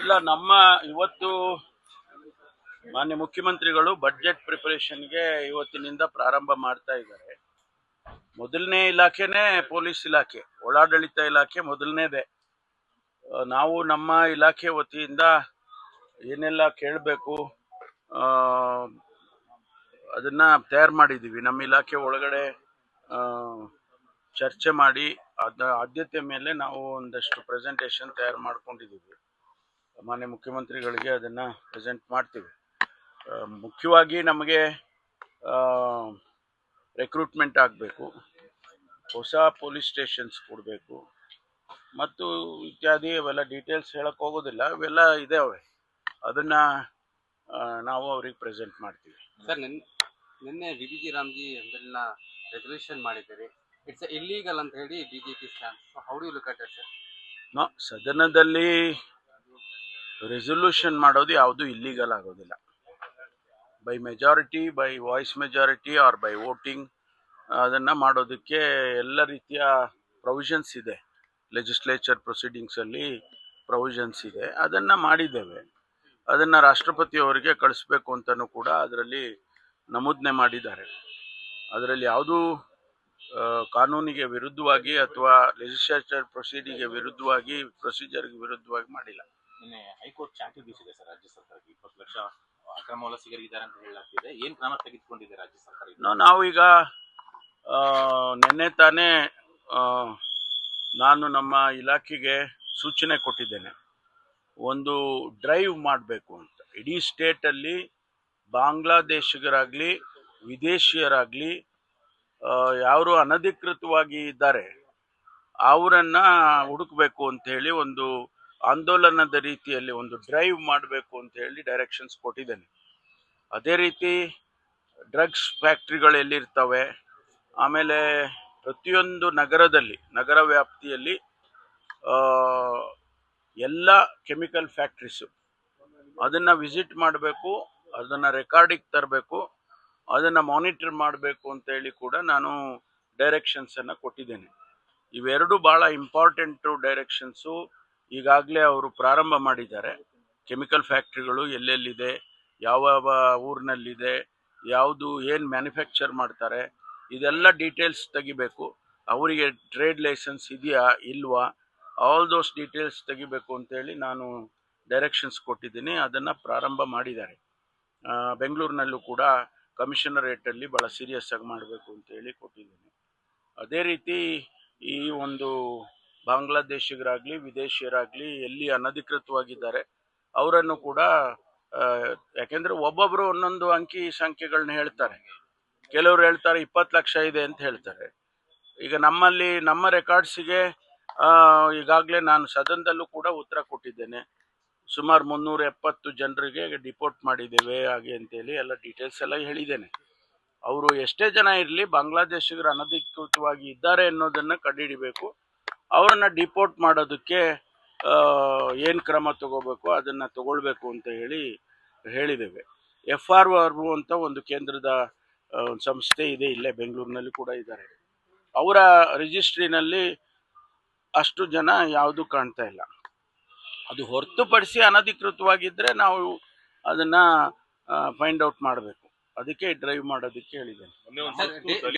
ಇಲ್ಲ, ನಮ್ಮ ಇವತ್ತು ಮಾನ್ಯ ಮುಖ್ಯಮಂತ್ರಿಗಳು ಬಜೆಟ್ ಪ್ರಿಪರೇಷನ್ಗೆ ಇವತ್ತಿನಿಂದ ಪ್ರಾರಂಭ ಮಾಡ್ತಾ ಇದ್ದಾರೆ. ಮೊದಲನೇ ಇಲಾಖೆನೇ ಪೊಲೀಸ್ ಇಲಾಖೆ, ಒಳಾಡಳಿತ ಇಲಾಖೆ ಮೊದಲನೇದೇ. ನಾವು ನಮ್ಮ ಇಲಾಖೆ ವತಿಯಿಂದ ಏನೆಲ್ಲ ಕೇಳಬೇಕು ಅದನ್ನ ತಯಾರು ಮಾಡಿದ್ದೀವಿ. ನಮ್ಮ ಇಲಾಖೆ ಒಳಗಡೆ ಚರ್ಚೆ ಮಾಡಿ ಅದ ಆದ್ಯತೆ ಮೇಲೆ ನಾವು ಒಂದಷ್ಟು ಪ್ರೆಸೆಂಟೇಷನ್ ತಯಾರು ಮಾಡ್ಕೊಂಡಿದ್ದೀವಿ. ಮಾನ್ಯ ಮುಖ್ಯಮಂತ್ರಿಗಳಿಗೆ ಅದನ್ನು ಪ್ರೆಸೆಂಟ್ ಮಾಡ್ತೀವಿ. ಮುಖ್ಯವಾಗಿ ನಮಗೆ ರೆಕ್ರೂಟ್ಮೆಂಟ್ ಆಗಬೇಕು. ಹೊಸ ಪೊಲೀಸ್ ಸ್ಟೇಷನ್ಸ್ ಕೊಡಬೇಕು. ಮತ್ತು ಇತ್ಯಾದಿ ಅವೆಲ್ಲ ಡೀಟೇಲ್ಸ್ ಹೇಳಕ್ಕೆ ಹೋಗೋದಿಲ್ಲ. ಇವೆಲ್ಲ ಇದಾವೆ. ಅದನ್ನು ನಾವು ಅವ್ರಿಗೆ ಪ್ರೆಸೆಂಟ್ ಮಾಡ್ತೀವಿ. ಸರ್ ನಿನ್ನೆ ನಿನ್ನೆ ವಿ ಬಿ ಜಿ ರಾಮ್ಜಿ ಅದನ್ನ ರೆಸಲ್ಯೂಷನ್ ಮಾಡಿದ್ದೀರಿ. ಇಟ್ಸ್ ಇಲ್ಲೀಗಲ್ ಅಂತ ಹೇಳಿ BJP stand how do look at sir no ಸದನದಲ್ಲಿ ರೆಸೊಲ್ಯೂಷನ್ ಮಾಡೋದು ಯಾವುದು ಇಲ್ಲೀಗಲ್ ಆಗೋದಿಲ್ಲ. By majority by voice majority or by voting ಅದನ್ನು ಮಾಡೋದಕ್ಕೆ ಎಲ್ಲ ರೀತಿಯ ಪ್ರೊವಿಷನ್ಸ್ ಇದೆ. ಲೆಜಿಸ್ಲೇಚರ್ ಪ್ರೊಸೀಡಿಂಗ್ಸಲ್ಲಿ ಪ್ರೊವಿಷನ್ಸ್ ಇದೆ. ಅದನ್ನು ಮಾಡಿದ್ದೇವೆ. ಅದನ್ನು ರಾಷ್ಟ್ರಪತಿಯವರಿಗೆ ಕಳಿಸ್ಬೇಕು ಅಂತಲೂ ಕೂಡ ಅದರಲ್ಲಿ ನಮೂದನೆ ಮಾಡಿದ್ದಾರೆ. ಅದರಲ್ಲಿ ಯಾವುದೂ ಕಾನೂನಿಗೆ ವಿರುದ್ಧವಾಗಿ ಅಥವಾ ಲೆಜಿಸ್ಲೇಚರ್ ಪ್ರೊಸೀಡಿಗೆ ವಿರುದ್ಧವಾಗಿ ಪ್ರೊಸೀಜರ್ಗೆ ವಿರುದ್ಧವಾಗಿ ಮಾಡಿಲ್ಲ. ನಿನ್ನೆ ಹೈಕೋರ್ಟ್ ಚಾಟಿ ಬೀಸಿದೆ ಸರ್ ರಾಜ್ಯ ಸರ್ಕಾರಕ್ಕೆ. ಇಪ್ಪತ್ತು ಲಕ್ಷ ಅಕ್ರಮ ವಲಸಿಗರಿದ್ದಾರೆ ಅಂತ ಹೇಳಲಾಗ್ತಿದೆ. ಏನ್ ಕ್ರಮ ತೆಗೆದುಕೊಂಡಿದೆ ರಾಜ್ಯ ಸರ್ಕಾರ ನಾವೀಗ ನಿನ್ನೆ ತಾನೇ ನಾನು ನಮ್ಮ ಇಲಾಖೆಗೆ ಸೂಚನೆ ಕೊಟ್ಟಿದ್ದೇನೆ. ಒಂದು ಡ್ರೈವ್ ಮಾಡಬೇಕು ಅಂತ. ಇಡೀ ಸ್ಟೇಟಲ್ಲಿ ಬಾಂಗ್ಲಾದೇಶಿಗರಾಗಲಿ, ವಿದೇಶಿಯರಾಗಲಿ ಯಾರು ಅನಧಿಕೃತವಾಗಿ ಇದ್ದಾರೆ, ಅವರನ್ನು ಹುಡುಕ್ಬೇಕು ಅಂತ ಹೇಳಿ ಒಂದು ಆಂದೋಲನದ ರೀತಿಯಲ್ಲಿ ಒಂದು ಡ್ರೈವ್ ಮಾಡಬೇಕು ಅಂತ ಹೇಳಿ ಡೈರೆಕ್ಷನ್ಸ್ ಕೊಟ್ಟಿದ್ದೇನೆ. ಅದೇ ರೀತಿ ಡ್ರಗ್ಸ್ ಫ್ಯಾಕ್ಟ್ರಿಗಳು ಎಲ್ಲಿರ್ತವೆ? ಆಮೇಲೆ ಪ್ರತಿಯೊಂದು ನಗರದಲ್ಲಿ, ನಗರ ವ್ಯಾಪ್ತಿಯಲ್ಲಿ ಎಲ್ಲ ಕೆಮಿಕಲ್ ಫ್ಯಾಕ್ಟ್ರೀಸು ಅದನ್ನು ವಿಸಿಟ್ ಮಾಡಬೇಕು, ಅದನ್ನು ರೆಕಾರ್ಡಿಗೆ ತರಬೇಕು, ಅದನ್ನು ಮಾನಿಟರ್ ಮಾಡಬೇಕು ಅಂತ ಹೇಳಿ ಕೂಡ ನಾನು ಡೈರೆಕ್ಷನ್ಸನ್ನು ಕೊಟ್ಟಿದ್ದೇನೆ. ಇವೆರಡು ಭಾಳ ಇಂಪಾರ್ಟೆಂಟು ಡೈರೆಕ್ಷನ್ಸು ಈಗಾಗಲೇ ಅವರು ಪ್ರಾರಂಭ ಮಾಡಿದ್ದಾರೆ. ಕೆಮಿಕಲ್ ಫ್ಯಾಕ್ಟ್ರಿಗಳು ಎಲ್ಲೆಲ್ಲಿದೆ, ಯಾವ ಊರಿನಲ್ಲಿದೆ, ಯಾವುದು ಏನು ಮ್ಯಾನುಫ್ಯಾಕ್ಚರ್ ಮಾಡ್ತಾರೆ, ಇದೆಲ್ಲ ಡೀಟೇಲ್ಸ್ ತೆಗಿಬೇಕು. ಅವರಿಗೆ ಟ್ರೇಡ್ ಲೈಸೆನ್ಸ್ ಇದೆಯಾ, ಇಲ್ವಾ ಆಲ್ ದೋಸ್ ಡೀಟೇಲ್ಸ್ ತೆಗಿಬೇಕು ಅಂತೇಳಿ ನಾನು ಡೈರೆಕ್ಷನ್ಸ್ ಕೊಟ್ಟಿದ್ದೀನಿ. ಅದನ್ನು ಪ್ರಾರಂಭ ಮಾಡಿದ್ದಾರೆ. ಬೆಂಗಳೂರಿನಲ್ಲೂ ಕೂಡ ಕಮಿಷನರೇಟಲ್ಲಿ ಭಾಳ ಸೀರಿಯಸ್ ಆಗಿ ಮಾಡಬೇಕು ಅಂತೇಳಿ ಕೊಟ್ಟಿದ್ದೀನಿ. ಅದೇ ರೀತಿ ಈ ಒಂದು ಬಾಂಗ್ಲಾದೇಶಿಗರಾಗಲಿ, ವಿದೇಶಿಯರಾಗಲಿ ಎಲ್ಲಿ ಅನಧಿಕೃತವಾಗಿದ್ದಾರೆ, ಅವರನ್ನು ಕೂಡ ಯಾಕೆಂದ್ರೆ ಒಬ್ಬೊಬ್ಬರು ಒಂದೊಂದು ಅಂಕಿ ಸಂಖ್ಯೆಗಳನ್ನ ಹೇಳ್ತಾರೆ. ಕೆಲವರು ಹೇಳ್ತಾರೆ ಇಪ್ಪತ್ತು ಲಕ್ಷ ಇದೆ ಅಂತ ಹೇಳ್ತಾರೆ. ಈಗ ನಮ್ಮಲ್ಲಿ, ನಮ್ಮ ರೆಕಾರ್ಡ್ಸಿಗೆ ಈಗಾಗಲೇ ನಾನು ಸದನದಲ್ಲೂ ಕೂಡ ಉತ್ತರ ಕೊಟ್ಟಿದ್ದೇನೆ. ಸುಮಾರು ಮುನ್ನೂರ ಎಪ್ಪತ್ತು ಜನರಿಗೆ ಡಿಪೋರ್ಟ್ ಮಾಡಿದ್ದೇವೆ, ಹಾಗೆ ಅಂತೇಳಿ ಎಲ್ಲ ಡೀಟೇಲ್ಸ್ ಎಲ್ಲ ಹೇಳಿದ್ದೇನೆ. ಅವರು ಎಷ್ಟೇ ಜನ ಇರಲಿ, ಬಾಂಗ್ಲಾದೇಶಿಗರು ಅನಧಿಕೃತವಾಗಿ ಇದ್ದಾರೆ ಅನ್ನೋದನ್ನು ಕಂಡುಹಿಡಿಬೇಕು. ಅವರನ್ನು ಡಿಪೋರ್ಟ್ ಮಾಡೋದಕ್ಕೆ ಏನು ಕ್ರಮ ತಗೋಬೇಕು, ಅದನ್ನು ತಗೊಳ್ಬೇಕು ಅಂತ ಹೇಳಿ ಹೇಳಿದ್ದೇವೆ. ಎಫ್ ಆರ್ ಆರ್ ಅಂತ ಒಂದು ಕೇಂದ್ರದ ಸಂಸ್ಥೆ ಇದೆ, ಇಲ್ಲೇ ಬೆಂಗಳೂರಿನಲ್ಲಿ ಕೂಡ ಇದ್ದಾರೆ. ಅವರ ರಿಜಿಸ್ಟ್ರಿನಲ್ಲಿ ಅಷ್ಟು ಜನ ಯಾವುದೂ ಕಾಣ್ತಾ ಇಲ್ಲ. ಅದು ಹೊರತುಪಡಿಸಿ ಅನಧಿಕೃತವಾಗಿದ್ದರೆ ನಾವು ಅದನ್ನು ಫೈಂಡ್ ಔಟ್ ಮಾಡಬೇಕು. ಅದಕ್ಕೆ ಡ್ರೈವ್ ಮಾಡೋದಕ್ಕೆ ಹೇಳಿದ್ದೇನೆ.